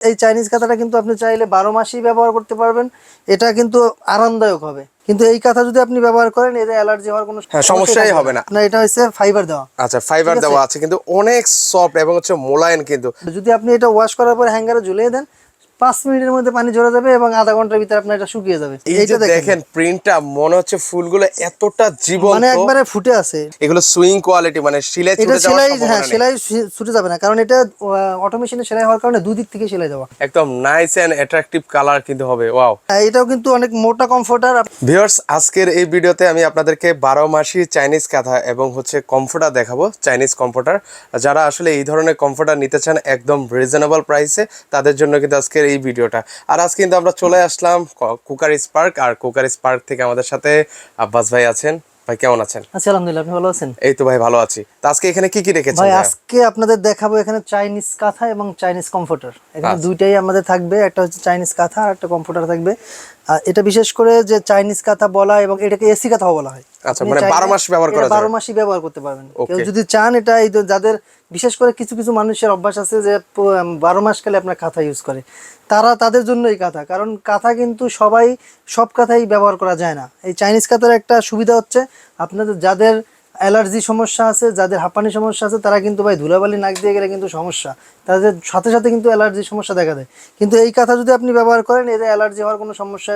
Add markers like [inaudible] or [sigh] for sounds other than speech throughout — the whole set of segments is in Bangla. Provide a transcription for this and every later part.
এই চাইনিজ কাঁথাটা কিন্তু আপনি চাইলে বারো মাসই ব্যবহার করতে পারবেন। এটা কিন্তু আরামদায়ক হবে। কিন্তু এই কাঁথা যদি আপনি ব্যবহার করেন এতে অ্যালার্জি হওয়ার কোনো হ্যাঁ, সমস্যাই হবে না। না এটা হচ্ছে ফাইবার দেওয়া। আচ্ছা ফাইবার দেওয়া আছে কিন্তু অনেক সফট এবং হচ্ছে মোলায়েম কিন্তু। যদি আপনি এটা ওয়াশ করার পর হ্যাঙ্গারে ঝুলিয়ে দেন পাঁচ মিনিটের মধ্যে পানি ঝরে যাবে এবং আধা ঘণ্টার ভিতরে আপনার এটা শুকিয়ে যাবে। এইটা দেখেন। প্রিন্টটা মনে হচ্ছে ফুলগুলো এতটা জীবন্ত। মানে একবারে ফুটে আছে। এগুলো সুইং কোয়ালিটি মানে সিলাই ছুটে যাওয়ার সেলাই হ্যাঁ সেলাই ছুটে যাবে না কারণ এটা অটোমেশনে সেলাই হওয়ার কারণে দুই দিক থেকে সেলাই দেওয়া। একদম নাইস এন্ড অ্যাট্রাকটিভ কালার কিন্তু হবে ওয়াও হ্যাঁ, এটাও কিন্তু অনেক মোটা কমফোর্টার ভিউয়ার্স আজকের এই ভিডিওতে আমি আপনাদেরকে বারো মাসি চাইনিজ কাঁথা এবং হচ্ছে কমফোর্টার দেখাবো চাইনিজ কমফোর্টার যারা আসলে এই ধরনের কমফোর্টার নিতে চান একদম রিজনেবল প্রাইসে তাদের জন্য কিন্তু আজকের এই ভিডিওটা। আর আজকে কিন্তু আমরা চলে আসলাম কুকার স্পার্ক। আর কুকার স্পার্ক থেকে আমাদের সাথে আব্বাস ভাই আছেন। ভাই কেমন আছেন? আলহামদুলিল্লাহ আপনি ভালো আছেন? এই তো ভাই ভালো আছি। তো আজকে এখানে কি কি রেখেছেন ভাই আজকে আপনাদের দেখাবো এখানে চাইনিজ কাঁথা এবং চাইনিজ কমফোর্টার এখানে আচ্ছা। দুইটাই আমাদের থাকবে। একটা হচ্ছে চাইনিজ কাঁথা আর একটা কমফোর্টার থাকবে। আর এটা বিশেষ করে যে চাইনিজ কাঁথা বলা এবং এটাকে এসি কাঁথাও বলা হয়। আচ্ছা, মানে চাইলে 12 মাস ব্যবহার করা বারো যাবে। মাসই ব্যবহার করতে পারবেন। কেউ যদি চান এটা এই যাদের বিশেষ করে কিছু কিছু মানুষের অভ্যাস আছে যে বারো মাস কালে আপনার কাঁথা ইউজ করে। তারা তাদের জন্যই কাঁথা, কারণ কাঁথা কিন্তু সবাই সব কাঁথাই ব্যবহার করা যায় না। এই চাইনিজ কাঁথার একটা সুবিধা হচ্ছে, আপনাদের যাদের অ্যালার্জি সমস্যা আছে যাদের হাঁপানি সমস্যা আছে তারা কিন্তু ভাই ধুলাবালি নাক দিয়ে গেলে কিন্তু সমস্যা। তাদের সাথে সাথে কিন্তু অ্যালার্জি সমস্যা দেখা দেয়। কিন্তু এই কথা যদি আপনি ব্যবহার করেন এতে অ্যালার্জি হওয়ার কোনো সমস্যা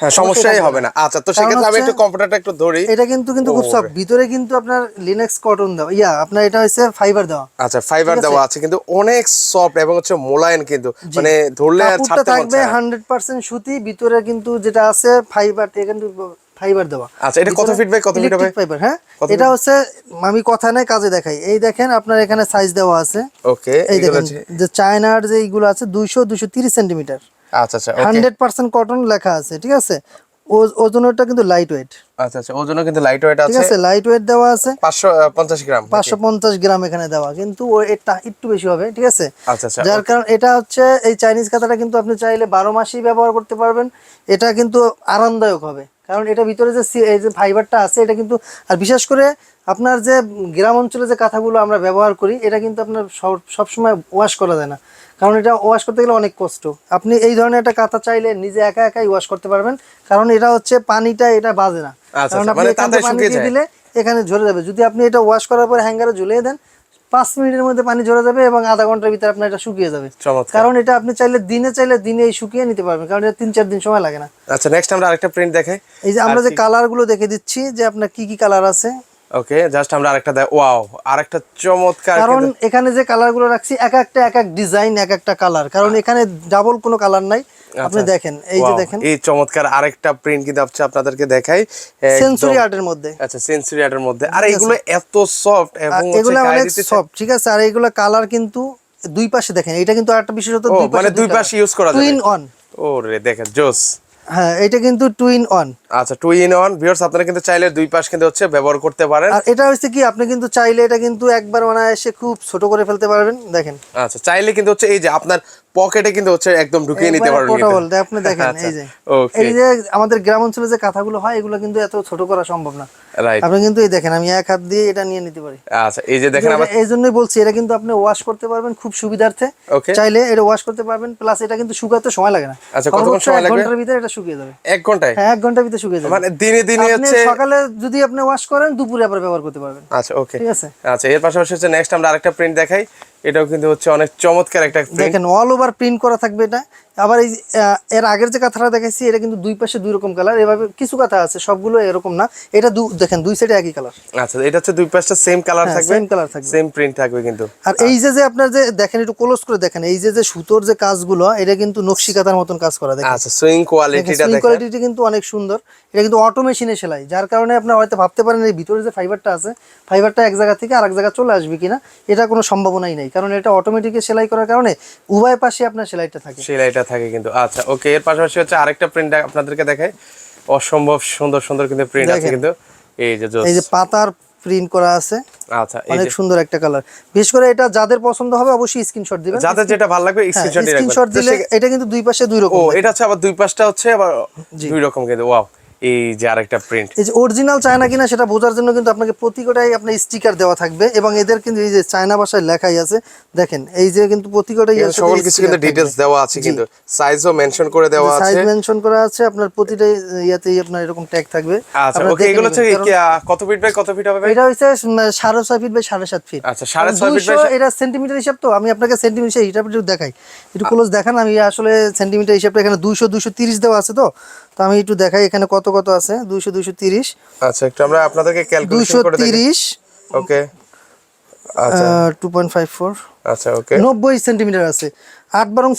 হ্যাঁ সমস্যাই হবে না। আচ্ছা তো সেক্ষেত্রে আমি একটু কম্পিউটারটা একটু ধরি। এটা কিন্তু কিন্তু খুব সফট ভিতরে কিন্তু আপনার লিনাক্স কটন দেওয়া ইয়া আপনার এটা হচ্ছে ফাইবার দেওয়া। আচ্ছা ফাইবার? দেওয়া আছে কিন্তু অনেক সফট এবং হচ্ছে মোলায়েম কিন্তু। মানে ধরলে আর ছাড়তে থাকবে চায় না। হান্ড্রেড পার্সেন্ট সুতি ভিতরে কিন্তু যেটা আছে ফাইবার কিন্তু ফাইবার দেওয়া। আচ্ছা, এটা কত feet by কত feet হবে? ফাইবার হ্যাঁ? এটা হচ্ছে আমি কথা নাই কাজে দেখাই। এই দেখেন আপনার এখানে সাইজ দেওয়া আছে। ওকে এই দেখেন যে চায়নার যে এইগুলো আছে দুইশো দুইশো তিরিশ সেন্টিমিটার আচ্ছা আচ্ছা ওকে হান্ড্রেড পার্সেন্ট কটন লেখা আছে ঠিক আছে? ওজনটা কিন্তু লাইট ওয়েট আচ্ছা আচ্ছা ওর জন্য কিন্তু লাইট ওয়েট আছে। ঠিক আছে লাইট ওয়েট দেওয়া আছে। পাঁচশো পঞ্চাশ গ্রাম পাঁচশো পঞ্চাশ গ্রাম এখানে দেওয়া কিন্তু ও এটা একটু বেশি হবে ঠিক আছে? আচ্ছা আচ্ছা যার কারণ এটা হচ্ছে এই চাইনিজ কাঁথাটা কিন্তু আপনি চাইলে বারো মাসই ব্যবহার করতে পারবেন। এটা কিন্তু আরামদায়ক হবে। কারণ এটা ভিতরে যে এই যে ফাইবারটা আছে এটা কিন্তু আর বিশেষ করে আপনার যে গ্রাম অঞ্চলে যে কাঁথাগুলো আমরা ব্যবহার করি এটা কিন্তু আপনার সব- সবসময় ওয়াশ করা যায় না। কারণ এটা ওয়াশ করতে গেলে অনেক কষ্ট। আপনি এই ধরনের একটা কাঁথা চাইলে নিজে একা একাই ওয়াশ করতে পারবেন। কারণ এটা হচ্ছে পানিটা এটা বাজে না। আচ্ছা, কারণ আচ্ছা, আপনি মানে এখান পানি দিয়ে দিলে এখানে ঝরে যাবে। যদি আপনি এটা ওয়াশ করার পর হ্যাঙ্গারে ঝুলিয়ে দেন পাঁচ মিনিটের মধ্যে পানি ঝরে যাবে এবং আধা ঘণ্টার ভিতরে আপনার এটা শুকিয়ে যাবে। কারণ এটা আপনি চাইলে দিনে চাইলে দিনেই শুকিয়ে নিতে পারবেন কারণ এটা তিন চার দিন সময় লাগে না। আচ্ছা নেক্সট আমরা আরেকটা প্রিন্ট দেখাই। এই যে আমরা যে কালারগুলো দেখে দিচ্ছি যে আপনার কি কি কালার আছে। ওকে জাস্ট আমরা আরেকটা দেখ ওয়াও আরেকটা চমৎকার কারণ এখানে যে কালারগুলো রাখছি এক একটা এক এক ডিজাইন এক একটা কালার কারণ এখানে ডাবল কোনো কালার নাই। আপনি দেখেন এই যে দেখেন। এই চমৎকার আরেকটা প্রিন্ট কিন্তু হচ্ছে আপনাদেরকে দেখাই। আর্টের মধ্যে। আচ্ছা আর্টের মধ্যে। আর এগুলো এত সফট এবং এগুলো অনেক সফট ঠিক আছে? আর এগুলো কালার কিন্তু দুই পাশে দেখেন। এটা কিন্তু আরেকটা বিশেষত ও মানে দুই পাশে ইউজ করা যাবে। টুইন অন ও রে দেখেন জোস। হ্যাঁ এটা কিন্তু টুইন অন আচ্ছা টু ইন ওয়ান ভিউয়ার্স আপনারা কিন্তু চাইলে দুই পাশ কিন্তু হচ্ছে ব্যবহার করতে পারেন। আর এটা হচ্ছে কি আপনি কিন্তু চাইলে এটা কিন্তু একবার অনায়াসে খুব ছোট করে ফেলতে পারবেন। দেখেন। আচ্ছা চাইলে কিন্তু হচ্ছে এই যে আপনার পকেটে কিন্তু হচ্ছে একদম ঢুকিয়ে নিতে পারবেন কিন্তু। আপনি দেখেন আচ্ছা, এই যে। okay. এই যে আমাদের গ্রাম অঞ্চলে যে কাঁথাগুলো হয় এগুলো কিন্তু এত ছোট করা সম্ভব না। রাইট আপনি কিন্তু এই দেখেন আমি এক হাত দিয়ে এটা নিয়ে নিতে পারি। আচ্ছা এই যে দেখেন আবার এই জন্যই বলছি এটা কিন্তু আপনি ওয়াশ করতে পারবেন খুব সুবিধার্থে। চাইলে এটা ওয়াশ করতে পারবেন প্লাস এটা কিন্তু শুকাতে সময় লাগে না। আচ্ছা, কতক্ষণ সময় এক লাগবে? ঘণ্টার ভিতরে এটা শুকিয়ে যাবে। এক ঘন্টায়? হ্যাঁ এক ঘণ্টার ভিতরে শুকিয়ে যাবে। মানে দিনে দিনে আপনি হচ্ছে সকালে যদি আপনি ওয়াশ করেন দুপুরে আবার ব্যবহার করতে পারবেন। আচ্ছা ওকে ঠিক আছে? আচ্ছা এর পাশাপাশি হচ্ছে নেক্সট আমরা আরেকটা প্রিন্ট দেখাই। এটাও কিন্তু হচ্ছে অনেক চমৎকার একটা দেখেন অল ওভার প্রিন্ট করা থাকবে এটা। আবার এই এর আগের যে কাঁথাটা দেখাইছি এটা কিন্তু দুই পাশে দুই রকম কালার এভাবে কিছু কাঁথা আছে সবগুলো এরকম না। এটা দু- দেখেন দুই সাইডে একই কালার আচ্ছা এটা হচ্ছে দুই পাশটা সেম কালার হ্যাঁ, থাকবে? same colour থাকবে। সেম প্রিন্ট থাকবে কিন্তু। আর এই যে যে আপনার যে দেখেন একটু ক্লোজ করে দেখেন এই যে যে সুতোর যে কাজগুলো এটা কিন্তু নকশি কাঁথার মতন কাজ করা দেখেন। আচ্ছা সুইং কোয়ালিটিটা দেখেন কোয়ালিটি কিন্তু অনেক সুন্দর। এটা কিন্তু অটো মেশিনে সেলাই যার কারণে আপনার হয়তো ভাবতে পারেন এই ভিতরে যে ফাইবারটা আছে ফাইবারটা এক জায়গা থেকে আরেক জায়গা চলে আসবে কিনা এটা কোনো সম্ভাবনাই নেই। কারণ এটা অটোমেটিকে সেলাই করার কারণে উভয় পাশে আপনার সেলাইটা থাকে। সেলাইটা থাকে কিন্তু। আচ্ছা ওকে এর পাশাপাশি হচ্ছে আরেকটা প্রিন্ট আপনাদেরকে দেখাই। অসম্ভব সুন্দর সুন্দর কিন্তু প্রিন্ট আছে কিন্তু। এই যে এই যে পাতার প্রিন্ট করা আছে। আচ্ছা অনেক সুন্দর একটা কালার বিশেষ করে এটা যাদের পছন্দ হবে অবশ্যই স্ক্রিনশট দিবেন। যাদের যেটা ভালো লাগবে স্ক্রিনশট স্ক্রিনশট দিলে এটা কিন্তু দুই পাশে দুই রকম ও এটা হচ্ছে আবার দুই পাশটা হচ্ছে আবার দুই রকম কিন্তু ওয়াও এই যে আরেকটা প্রিন্ট এই যে অরিজিনাল চায়না কিনা সেটা বোঝার জন্য কিন্তু আপনাকে আপনার স্টিকার দেওয়া থাকবে এবং এদের কিন্তু এই যে চায়না ভাষায় লেখাই আছে দেখেন এই যে কিন্তু সকল কিছু কিন্তু ডিটেলস দেওয়া আছে কিন্তু সাইজও মেনশন করে দেওয়া সাইজ মেনশন করা আছে আপনার প্রতিটা ইয়াতেই আপনার এরকম ট্যাগ থাকবে। আচ্ছা ওকে এগুলো হচ্ছে কত ফিট বাই কত ফিট হবে এটা হচ্ছে সাড়ে ছয় ফিট বাই সাড়ে সাত ফিট আচ্ছা, সাড়ে ছয় feet by দুইশো এটা সেন্টিমিটার হিসাব তো আমি আপনাকে সেন্টিমিটার হিসাব একটু দেখাই। একটু ক্লোজ দেখান আমি আসলে সেন্টিমিটার হিসাবটা এখানে দুইশো দুইশো তিরিশ দেওয়া আছে তো তো আমি একটু দেখাই এখানে কত কত আছে? দুইশো দুইশো তিরিশ। আচ্ছা একটু আমরা আপনাদেরকে ক্যালকুলেশন করে ওকে। আচ্ছা। আচ্ছা ওকে। আছে। বারং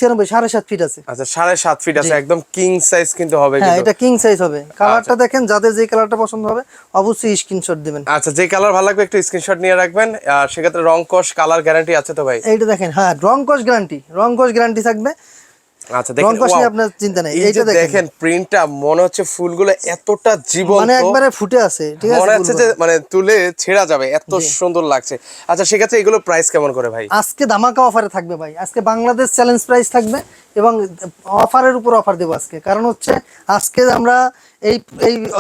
ফিট আছে। আচ্ছা সাড়ে সাত ফিট আছে। একদম কিং সাইজ কিন্তু হবে হ্যাঁ এটা কিং সাইজ হবে। কালারটা দেখেন যাদের যে কালারটা পছন্দ হবে অবশ্যই স্ক্রিনশট দিবেন। আচ্ছা যে কালার ভালো লাগবে একটু স্ক্রিনশট নিয়ে রাখবেন। আর সেক্ষেত্রে রং কস কালার গ্যারান্টি আছে তো ভাই? এইটা দেখেন হ্যাঁ রং কস গ্যারান্টি রং কস গ্যারান্টি থাকবে। আচ্ছা দেখেন আপনার চিন্তা নেই এইটা দেখেন। প্রিন্টটা মনে হচ্ছে ফুলগুলো এতটা জীবন্ত। মানে একবারে ফুটে আছে ঠিক আছে মনে হচ্ছে যে মানে তুলে ছেঁড়া যাবে এত সুন্দর লাগছে। আচ্ছা সেক্ষেত্রে এগুলো প্রাইস কেমন করে ভাই? আজকে ধামাকা অফারে থাকবে ভাই। আজকে বাংলাদেশ চ্যালেঞ্জ প্রাইস থাকবে এবং অফারের উপর অফার দেবো আজকে। কারণ হচ্ছে আজকে আমরা এই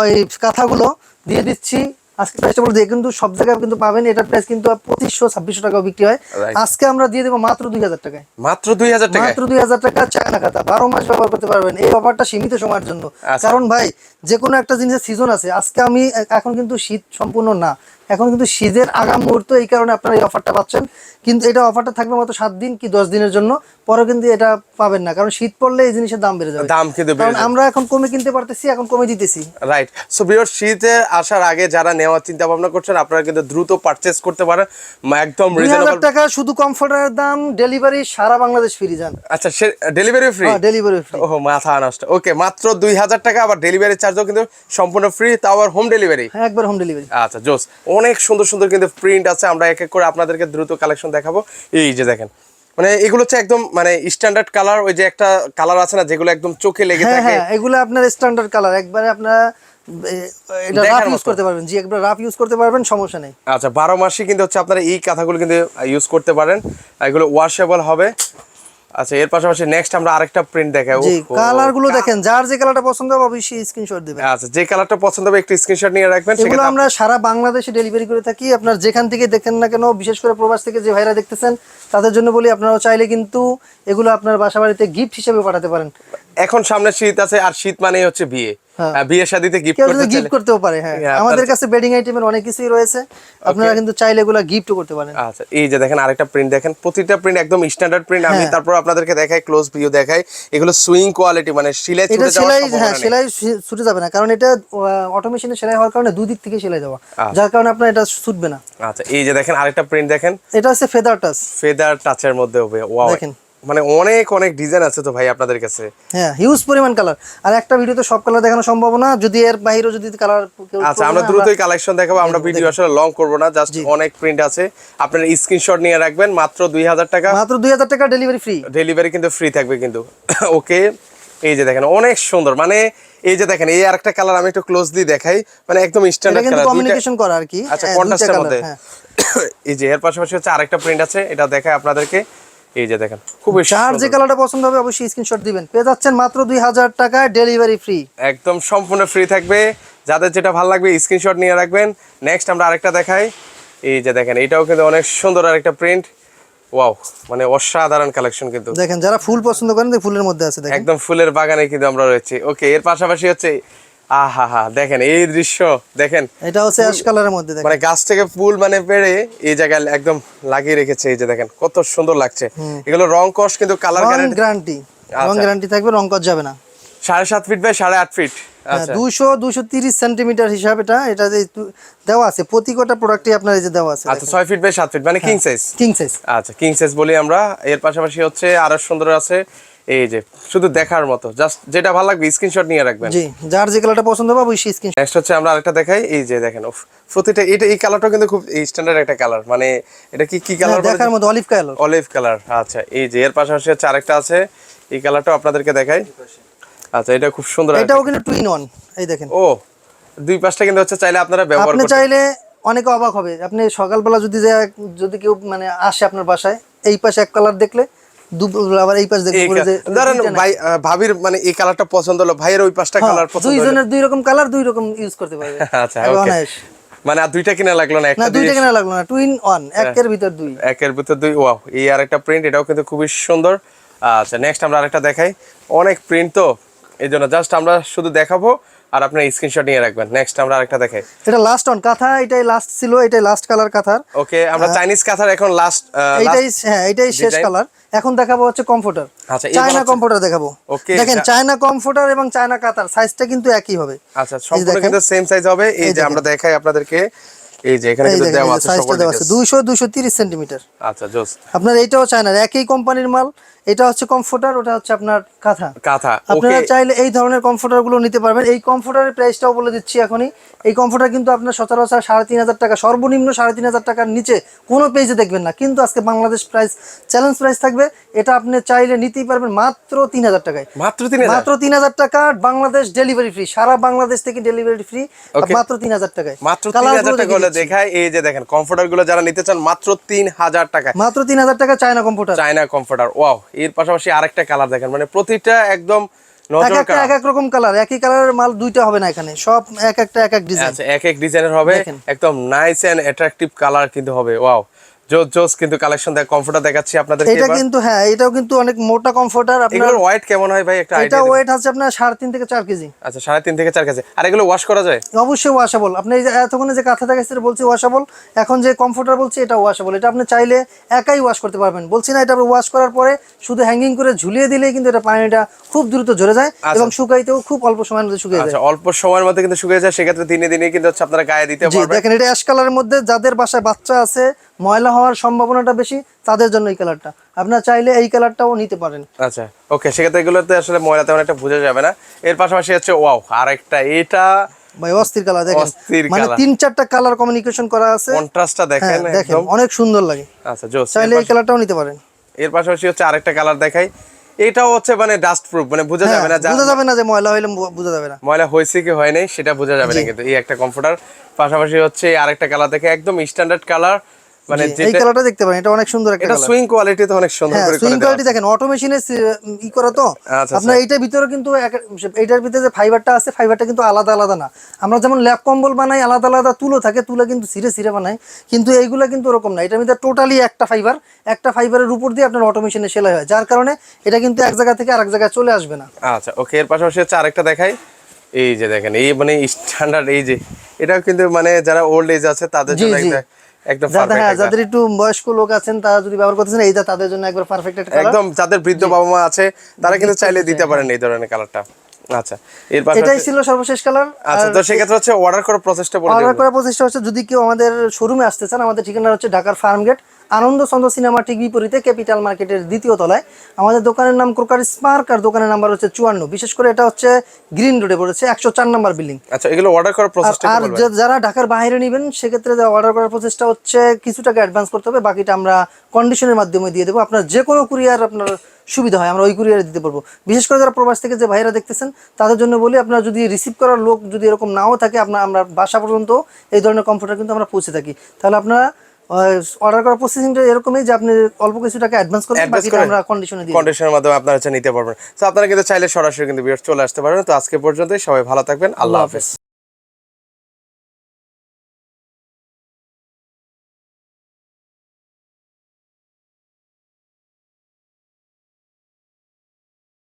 এই কাঁথাগুলো দিয়ে দিচ্ছি আজকে প্রাইসটা বলে দিয়ে কিন্তু সব জায়গায় কিন্তু পাবেন এটার প্রাইস কিন্তু পঁচিশশো ছাব্বিশশো টাকাও বিক্রি হয়। আজকে আমরা দিয়ে দেবো মাত্র দুই হাজার টাকায়। মাত্র দুই হাজার টাকা মাত্র দুই হাজার টাকা চায়না খাতা বারো মাস ব্যবহার করতে পারবেন। এই অফারটা সীমিত সময়ের জন্য। আচ্ছা। কারণ ভাই যে কোনো একটা জিনিসের সিজন আছে। আজকে আমি এখন কিন্তু শীত সম্পূর্ণ না। এখন কিন্তু শীতের আগাম মুহূর্ত এই কারণে আপনারা এই অফারটা পাচ্ছেন। কিন্তু এটা অফারটা থাকবে মাত্র সাত দিন কি দশ দিনের জন্য। পরে কিন্তু এটা পাবেন না কারণ শীত পড়লে এই জিনিসের দাম বেড়ে যাবে। দাম কিন্তু কারণ আমরা এখন কমে কিনতে পারতেছি এখন কমে দিতেছি। রাইট সো বিয়র শীতে আসার আগে যারা নেওয়ার চিন্তা ভাবনা করছেন আপনারা কিন্তু দ্রুত পারচেস করতে পারেন। একদম রিজনেবল টাকা শুধু কমফোর্টের দাম ডেলিভারি সারা বাংলাদেশ ফ্রি যান আচ্ছা ডেলিভারি ফ্রি ডেলিভারি ফ্রি ওহ মাথা নষ্ট। ওকে মাত্র দুই হাজার টাকা আবার ডেলিভারি চার্জও কিন্তু সম্পূর্ণ ফ্রি তাও আবার হোম ডেলিভারি হ্যাঁ একবার হোম ডেলিভারি আচ্ছা জোস। অনেক সুন্দর সুন্দর কিন্তু প্রিন্ট আছে। আমরা এক এক করে আপনাদেরকে দ্রুত কালেকশন দেখাবো। এই যে দেখেন মানে এগুলো হচ্ছে একদম মানে স্ট্যান্ডার্ড কালার ওই যে একটা কালার আছে না যেগুলো একদম চোখে লেগে হ্যাঁ থাকে। হ্যাঁ এগুলো আপনার স্ট্যান্ডার্ড কালার একবারে আপনারা এটা দেখার রাফ ইউজ করতে পারবেন। জি একবার রাফ ইউজ করতে পারবেন সমস্যা নেই। আচ্ছা বারো মাসই কিন্তু হচ্ছে আপনারা এই কাঁথাগুলো কিন্তু ইউজ করতে পারেন। এগুলো ওয়াশেবল হবে। আচ্ছা এর পাশাপাশি নেক্সট আমরা আরেকটা প্রিন্ট দেখাবো জি। কালারগুলো দেখেন যার যে কালারটা পছন্দ হবে অবশ্যই স্ক্রিনশট দিবেন। আচ্ছা যে কালারটা পছন্দ হবে একটু স্ক্রিনশট নিয়ে রাখবেন সেগুলো আমরা সারা বাংলাদেশে ডেলিভারি করে থাকি। আপনার যেখান থেকে দেখেন না কেন বিশেষ করে প্রবাস থেকে যে ভাইরা দেখতেছেন তাদের জন্য বলি আপনারা চাইলে কিন্তু এগুলো আপনার বাসা বাড়িতে গিফট হিসেবে পাঠাতে পারেন। এখন সামনে শীত আছে আর শীত মানেই হচ্ছে বিয়ে। বিয়ের শাদিতে গিফট করতে গিফট করতেও পারে হ্যাঁ। আমাদের কাছে বেডিং আইটেমের অনেক কিছুই রয়েছে। আপনারা কিন্তু চাইলে এগুলো গিফটও করতে পারেন। আচ্ছা এই যে দেখেন আরেকটা প্রিন্ট দেখেন। প্রতিটা প্রিন্ট একদম স্ট্যান্ডার্ড প্রিন্ট আমি হ্যাঁ। তারপর আপনাদেরকে দেখাই ক্লোজ ভিউ দেখাই। এগুলো সুইং কোয়ালিটি মানে সিলাই ছুটে যাওয়ার সেলাই হ্যাঁ। সেলাই ছুটে যাবে না কারণ এটা অটোমেশনে সেলাই হওয়ার কারণে দুদিক থেকে সেলাই দেওয়া। আচ্ছা। যার কারণে আপনার এটা ছুটবে না। আচ্ছা এই যে দেখেন আরেকটা প্রিন্ট দেখেন। এটা হচ্ছে ফেদার টাচ ফেদার টাচের মধ্যে হবে। ওয়াও দেখেন। মানে অনেক অনেক ডিজাইন আছে তো ভাই আপনাদের কাছে? হ্যাঁ হিউজ পরিমাণ কালার আর একটা ভিডিওতে সব কালার দেখানো সম্ভব না যদি এর বাইরেও যদি কালার আচ্ছা আমরা দ্রুতই কালেকশন দেখাবো আমরা ভিডিও আসলে লং করব না জাস্ট অনেক প্রিন্ট আছে। আপনার স্ক্রিনশট নিয়ে রাখবেন মাত্র দুই হাজার টাকা। মাত্র দুই হাজার টাকা ডেলিভারি ফ্রি ডেলিভারি কিন্তু ফ্রি থাকবে কিন্তু। [laughs] ওকে এই যে দেখেন অনেক সুন্দর। মানে এই যে দেখেন এই আরেকটা কালার আমি একটু ক্লোজলি দেখাই। মানে একদম স্ট্যান্ডার্ড কালার কমিউনিকেশন করা আর কি। আচ্ছা হ্যাঁ, কন্ট্রাস্টের মধ্যে। হ্যাঁ। [coughs] এই যে এর পাশাপাশি হচ্ছে আরেকটা প্রিন্ট আছে এটা দেখাই আপনাদেরকে। এই যে দেখেন খুবই যার যে কালারটা পছন্দ হবে অবশ্যই স্ক্রিনশট দিবেন। পেয়ে যাচ্ছেন মাত্র দুই হাজার টাকায় ডেলিভারি ফ্রি একদম সম্পূর্ণ ফ্রি থাকবে। যাদের যেটা ভালো লাগবে স্ক্রিনশট নিয়ে রাখবেন। নেক্সট আমরা আরেকটা দেখাই। এই যে দেখেন এটাও কিন্তু অনেক সুন্দর আরেকটা প্রিন্ট ওয়াও মানে অসাধারণ কালেকশন কিন্তু। দেখেন যারা ফুল পছন্দ করেন ফুলের মধ্যে আছে একদম ফুলের বাগানে কিন্তু আমরা রয়েছি। ওকে এর পাশাপাশি হচ্ছে আহা হা দেখেন এই দৃশ্য দেখেন। এটা হচ্ছে অ্যাশ কালারের মধ্যে দেখেন। মানে গাছ থেকে ফুল মানে পেড়ে এই জায়গায় একদম লাগিয়ে রেখেছে এই যে দেখেন কত সুন্দর লাগছে। এগুলো রং কস কিন্তু কালার গ্যারান্টি গ্যারান্টি রং আচ্ছা। গ্যারান্টি থাকবে রং কর যাবে না। সাড়ে সাত ফিট বাই সাড়ে আট ফিট আচ্ছা। দুশো দুশো তিরিশ সেন্টিমিটার হিসাবে এটা এটা যে দেওয়া আছে প্রতি কটা প্রোডাক্টে আপনার এই যে দেওয়া আছে আচ্ছা ছয় ফিট বাই সাত ফিট মানে কিং সাইজ কিং সাইজ আচ্ছা কিং সাইজ বলি আমরা এর পাশাপাশি হচ্ছে আরও সুন্দর আছে এই যে শুধু দেখার মতো জাস্ট যেটা ভালো লাগবে স্ক্রিনশট নিয়ে রাখবেন। জি যার যে কালারটা পছন্দ হবে অবশ্যই স্ক্রিন নেক্সট হচ্ছে আমরা আরেকটা দেখাই এই যে দেখেন উফ, প্রতিটা এটা এই কালারটা কিন্তু খুব স্ট্যান্ডার্ড একটা কালার মানে এটা কি কি কালার দেখার মতো অলিভ কালার অলিভ কালার আচ্ছা এই যে এর পাশাপাশি হচ্ছে আরেকটা আছে এই কালারটাও আপনাদেরকে দেখাই। আচ্ছা এটা খুব সুন্দর এটাও কিন্তু টুইন ওয়ান এই দেখেন। ও দুই পাশটা কিন্তু হচ্ছে চাইলে আপনারা ব্যবহার করতে আপনি চাইলে অনেকে অবাক হবে আপনি সকালবেলা যদি যদি কেউ মানে আসে আপনার বাসায় এই পাশে এক কালার দেখলে আবার এই পাশ দেখব এই বলে যে কা- ধরেন ভাই ভাবির মানে এই কালারটা পছন্দ হলো ভাইয়ের ওই পাঁচটা হ্যাঁ, কালার পছন্দ দুইজনের দুই রকম কালার দুই রকম ইউজ করতে পারবে। [laughs] আচ্ছা ওকে মানে আর দুইটা কিনা লাগল না? একটা দুইটা কেনা লাগল না টুইন ওয়ান একের ভিতর দুই। একের ভিতর দুই ওয়াও এই আর একটা প্রিন্ট এটাও কিন্তু খুবই সুন্দর। আচ্ছা নেক্সট আমরা আরেকটা দেখাই। অনেক প্রিন্ট তো এই জন্য জাস্ট আমরা শুধু দেখাবো। আর আপনার স্ক্রিনশট নিয়ে রাখবেন। নেক্সট আমরা আরেকটা দেখাই। এটা লাস্ট অন কাঁথা এটাই লাস্ট ছিল এটাই লাস্ট কালার কাঁথার। ওকে আমরা চাইনিজ কাঁথার এখন লাস্ট এটাই হ্যাঁ এটাই শেষ কালার এখন দেখাবো হচ্ছে কমফোর্টার আচ্ছা, চায়না কম্পিউটার কমফোর্টার দেখাবো। ওকে দেখেন চায়না কমফোর্টার এবং চায়না কাঁথার সাইজটা কিন্তু একই হবে। আচ্ছা দেখেন। কিন্তু সেম সাইজ হবে। এই যে আমরা দেখাই আপনাদেরকে। এই যে এখানে কিন্তু দেওয়া আছে সকল দেওয়া আছে details। দুইশো দুইশো তিরিশ সেন্টিমিটার আচ্ছা জোস আপনার এইটাও চায়নার একই কোম্পানির মাল এটা হচ্ছে কমফোর্টার ওটা হচ্ছে আপনার কাঁথা। কাঁথা আপনারা চাইলে এই ধরনের কমফোর্টারগুলো নিতে পারবেন। এই কমফোর্টারের প্রাইসটাও বলে দিচ্ছি এখনই। এই কমফোর্টার কিন্তু আপনার সচরাচর সাড়ে তিন হাজার টাকা সর্বনিম্ন সাড়ে তিন হাজার টাকার নিচে কোনো পেজে দেখবেন না। কিন্তু আজকে বাংলাদেশ প্রাইস চ্যালেঞ্জ প্রাইস থাকবে। এটা আপনি চাইলে নিতেই পারবেন মাত্র তিন হাজার টাকায়। মাত্র তিন হাজার? মাত্র তিন হাজার টাকা বাংলাদেশ ডেলিভারি ফ্রি সারা বাংলাদেশ থেকে ডেলিভারি ফ্রি মাত্র তিন হাজার টাকায়। মাত্র তিন হাজার টাকা দেখায় এই যে দেখেন কমফোর্টারগুলো যারা নিতে চান মাত্র তিন হাজার টাকা মাত্র তিন হাজার টাকা China computer China comforter wow এর পাশাপাশি আরেকটা কালার দেখেন মানে প্রতিটা একদম এক এক এক রকম কালার একই কালারের মাল দুইটা হবে না এখানে সব এক একটা এক এক ডিজাইন আচ্ছা এক এক ডিজাইনের হবে একদম নাইস এন্ড অ্যাট্রাকটিভ কালার কিন্তু হবে ওয়াও জোস জোস কিন্তু কালেকশন দেখ কমফোর্টার দেখাচ্ছি আপনাদের এটা কিন্তু হ্যাঁ এটাও কিন্তু অনেক মোটা কমফোর্টার আপনার ওয়েট কেমন হয় ভাই? একটা এটা ওয়েট আছে আপনার সাড়ে তিন থেকে চার কেজি। আচ্ছা সাড়ে তিন থেকে চার কেজি। আর এগুলো ওয়াশ করা যায়? অবশ্যই ওয়াশেবল আপনি এই যে এতক্ষণে যে বলছি ওয়াশেবল এখন যে কমফোর্টার বলছি এটা ওয়াশেবল এটা আপনি চাইলে একাই ওয়াশ করতে পারবেন। বলছি না এটা ওয়াশ করার পরে শুধু হ্যাঙ্গিং করে ঝুলিয়ে দিলেই কিন্তু এটা পানিটা খুব দ্রুত ঝরে যায় এবং শুকাইতেও খুব অল্প সময়ের মধ্যে শুকিয়ে যায়। আচ্ছা অল্প সময়ের মধ্যে কিন্তু শুকিয়ে যায় সেক্ষেত্রে দিনে দিনে কিন্তু হচ্ছে আপনারা গায়ে দিতে পারবেন। দেখেন এটা অ্যাশ কালারের মধ্যে যাদের বাসায় বাচ্চা আছে ময়লা হওয়ার সম্ভাবনাটা বেশি তাদের জন্য এই কালারটা আপনারা চাইলে এই কালারটাও নিতে পারেন। আচ্ছা ওকে সেক্ষেত্রে এগুলোতে আসলে ময়লা তেমন একটা বোঝা যাবে না। এর পাশাপাশি হচ্ছে ওয়াও আর একটা এটা ভাই অস্থির কালার দেখেন। মানে তিন চারটা কালার কমিউনিকেশন করা আছে। কন্ট্রাস্টটা হ্যাঁ দেখেন দেখেন অনেক সুন্দর লাগে। আচ্ছা জোস। চাইলে এই কালারটাও নিতে পারেন। এর পাশাপাশি হচ্ছে আরেকটা কালার দেখাই। এটাও হচ্ছে মানে ডাস্ট প্রুফ মানে বোঝা হ্যাঁ যাবে না বোঝা যাবে না যে ময়লা হইলে বোঝা যাবে না। ময়লা হয়েছে কি হয় নাই সেটা বোঝা যাবে না কিন্তু এই একটা কমফোর্টার পাশাপাশি হচ্ছে আরেকটা কালার দেখে একদম স্ট্যান্ডার্ড কালার মানে এই কালারটা দেখতে পারেন এটা অনেক সুন্দর একটা এটা সুইং কোয়ালিটি তো অনেক সুন্দর হ্যাঁ করে সুইং কোয়ালিটি দেখেন অটোমেশনে ই করা তো? আচ্ছা, আপনার এইটার ভিতরে কিন্তু এইটার ভিতরে যে ফাইবারটা আছে ফাইবারটা কিন্তু আলাদা আলাদা না। আমরা যেমন ল্যাপ কম্বল বানাই আলাদা আলাদা তুলো থাকে তুলো কিন্তু বানাই। কিন্তু এইগুলা কিন্তু ওরকম না এটার ভিতরে টোটালি একটা ফাইবার একটা ফাইবারের উপর দিয়ে আপনার অটোমেশনে সেলাই হয় যার কারণে এটা কিন্তু এক জায়গা থেকে আরেক জায়গায় চলে আসবে না। আচ্ছা ওকে এর পাশাপাশি হচ্ছে আরেকটা দেখাই। এই যে দেখেন এই মানে স্ট্যান্ডার্ড এই যে এটাও কিন্তু মানে যারা ওল্ড এজ আছে তাদের জন্য একদম যাদের হ্যাঁ যাদের একটু বয়স্ক লোক আছেন তারা যদি ব্যবহার করতেছেন এইটা তাদের জন্য একবার পারফেক্ট একটা একদম যাদের বৃদ্ধ বাবা মা আছে তারা কিন্তু চাইলে দিতে পারেন এই ধরনের কালারটা আচ্ছা এটাই ছিল সর্বশেষ কালার আচ্ছা তো সেক্ষেত্রে হচ্ছে অর্ডার করার প্রসেসটা বলে অর্ডার করার প্রচেষ্টা হচ্ছে যদি কেউ আমাদের শোরুমে আসতে চান আমাদের ঠিকানা হচ্ছে ঢাকার farm gate Ananda Chandra cinema ঠিক বিপরীতে ক্যাপিটাল মার্কেটের দ্বিতীয় তলায়। আমাদের দোকানের নাম ক্রোকার স্মার্ক আর দোকানের নাম্বার হচ্ছে চুয়ান্ন। বিশেষ করে এটা হচ্ছে গ্রিন রোডে পড়েছে একশো চার নাম্বার বিল্ডিং আচ্ছা এগুলো অর্ডার করার প্রসেসটা আর যারা ঢাকার বাইরে নেবেন সেক্ষেত্রে অর্ডার করার প্রচেষ্টা হচ্ছে কিছু টাকা অ্যাডভান্স করতে হবে বাকিটা আমরা কন্ডিশনের মাধ্যমে দিয়ে দেবো। আপনার যে কোনো কুরিয়ার আপনার সুবিধা হয় আমরা ওই কুরিয়ারে দিতে পারব। বিশেষ করে যারা প্রবাস থেকে যে ভাইরা দেখতেছেন তাদের জন্য বলি আপনারা যদি রিসিভ করার লোক যদি এরকম নাও থাকে আপনার আমরা বাসা পর্যন্ত এই ধরনের কম্পিউটার কিন্তু আমরা পৌঁছে থাকি। তাহলে আপনারা অর্ডার করার প্রসেসিংটা এরকমই যে আপনি অল্প কিছু টাকা অ্যাডভান্স Advance বাকিটা করে? আমরা কন্ডিশনে দেব। কন্ডিশনের মাধ্যমে আপনারা হচ্ছে নিতে পারবেন। তো আপনারা কিন্তু চাইলে সরাসরি কিন্তু ভিউয়ার্স চলে আসতে পারবেন তো আজকে পর্যন্তই। সবাই ভালো থাকবেন। আল্লাহ হাফেজ।